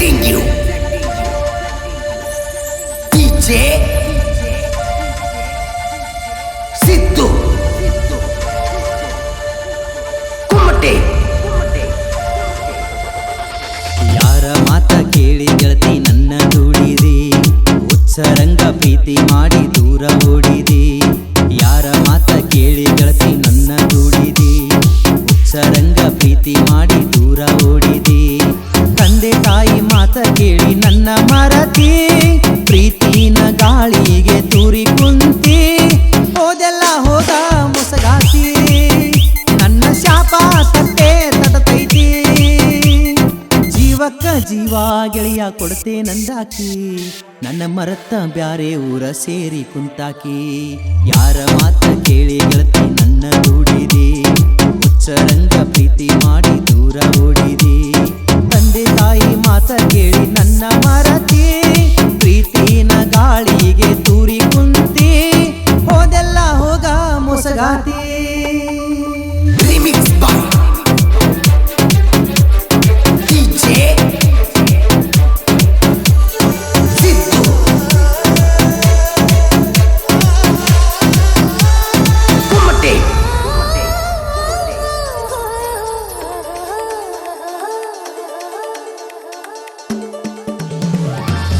presenting you. DJ Siddu ಕುಮಟೆ ಯಾರ ಮಾತ ಕೇಳಿ ಗೆಳತಿ ನನ್ನ ದೂಡಿದೆ. ಉತ್ಸರಂಗ ಪ್ರೀತಿ ಮಾಡಿ ದೂರ ಓಡಿದಿ. ಯಾರ ಮಾತ ಕೇಳಿ ಗೆಳತಿ ನನ್ನ ದೂಡಿದೆ. ಉತ್ಸರಂಗ ಪ್ರೀತಿ ಮಾಡಿ ಕೇಳಿ ನನ್ನ ಮರತಿ, ಪ್ರೀತಿನ ಗಾಳಿಗೆ ತೂರಿ ಕುಂತಿ. ಹೋದೆಲ್ಲ ಹೋದ ಮೊಸಗಾತಿ, ನನ್ನ ಶಾಪ ತಟ್ಟೆ ತಟತೈತಿ. ಜೀವಕ್ಕ ಜೀವ ಗೆಳೆಯ ಕೊಡ್ತೆ ನಂದಾಕಿ, ನನ್ನ ಮರತ್ತ ಬ್ಯಾರೆ ಊರ ಸೇರಿ ಕುಂತಾಕಿ. ಯಾರ ಮಾತ ಕೇಳಿ ಗೆಳತಿ ನನ್ನ ದುಡಿದೆ ಉಚ್ಚರಂಗ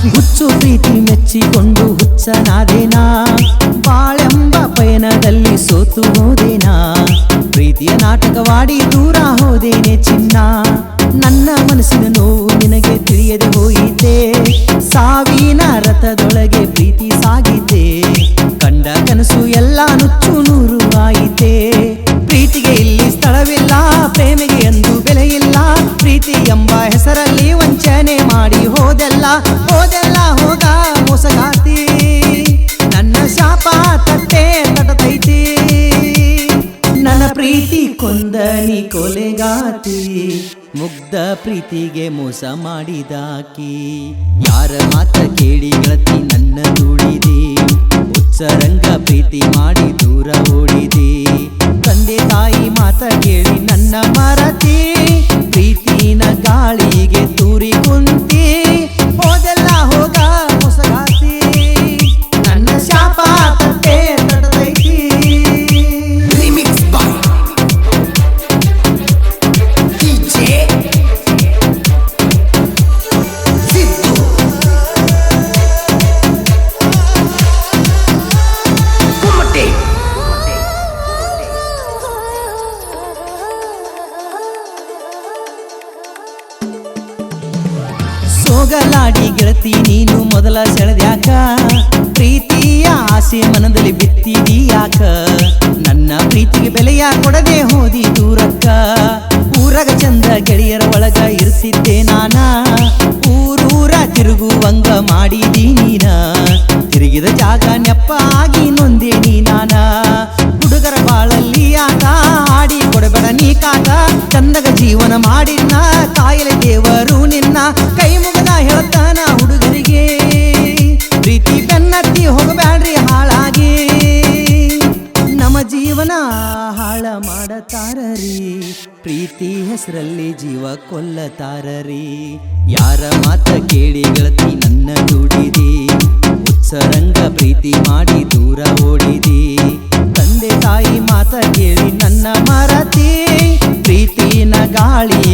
ಹುಚ್ಚು ಪ್ರೀತಿ ಮೆಚ್ಚಿಕೊಂಡು ಹುಚ್ಚನಾದೇನಾ? ಬಾಳೆಂಬ ಪಯಣದಲ್ಲಿ ಸೋತು ಹೋದೇನಾ? ಪ್ರೀತಿಯ ನಾಟಕವಾಡಿ ದೂರ ಹೋದೇನೆ ಚಿನ್ನ. ನನ್ನ ಮನಸ್ಸಿನ ನೋವು ನಿನಗೆ ತಿಳಿಯದೆ ಹೋಯಿತೆ. ಸಾವಿನ ರಥದೊಳಗೆ ಪ್ರೀತಿ ಸಾಗಿದೆ ಕಂಡ ಕನಸು ಎಲ್ಲ ನುಚ್ಚು ಪ್ರೀತಿ ಕೊಂದ ನೀ ಕೊಲೆಗಾತಿ, ಮುಗ್ಧ ಪ್ರೀತಿಗೆ ಮೋಸ ಮಾಡಿದಾಕಿ. ಯಾರ ಮಾತ ಕೇಳಿ ಗತಿ ನನ್ನ ದುಡಿದಿ ಉತ್ಸರಂಗ ಪ್ರೀತಿ ಮಾಡಿ ದೂರ ಓಡಿದೆ. ತಂದೆ ತಾಯಿ ಮಾತ ಕೇಳಿ ನನ್ನ ಮರತಿ ಸೋಗಲಾಡಿ ಗೆಳತಿ, ನೀನು ಮೊದಲ ಸೆಳೆದ್ಯಾಕ ಪ್ರೀತಿಯ ಆಸೆ ಮನದಲ್ಲಿ ಬಿತ್ತಿದೀಯಾಕ? ನನ್ನ ಪ್ರೀತಿಗೆ ಬೆಲೆಯ ಕೊಡದೆ ಹೋದಿ ದೂರಕ್ಕ? ಊರಗ ಚಂದ ಗೆಳೆಯರ ಒಳಗ ಇರಿಸಿದ್ದೆ ನಾನ? ಊರೂರ ತಿರುಗುವಂಗ ಮಾಡಿದಿ ನೀನ? ತಿರುಗಿದ ಜಾಗ ನೆಪ್ಪ ಆಗಿ ನೊಂದೆ ನೀ ನಾನ? ಹುಡುಗರ ಬಾಳಲ್ಲಿ ಆಟ ಆಡಿ ಕೊಡಬೇಡ ನೀ ಕಾಟ ಚಂದಗ ಜೀವನ ಮಾಡಿನ ಜೀವನ ಹಾಳ ಮಾಡತಾರರಿ. ಪ್ರೀತಿ ಹೆಸರಲ್ಲಿ ಜೀವ ಕೊಲ್ಲತಾರರಿ. ಯಾರ ಮಾತ ಕೇಳಿ ಗೆಳತಿ ನನ್ನ ದುಡಿದಿ ಉತ್ಸರಂಗ ಪ್ರೀತಿ ಮಾಡಿ ದೂರ ಓಡಿದಿ. ತಂದೆ ತಾಯಿ ಮಾತ ಕೇಳಿ ನನ್ನ ಮರತಿ. ಪ್ರೀತಿನ ಗಾಳಿಗೆ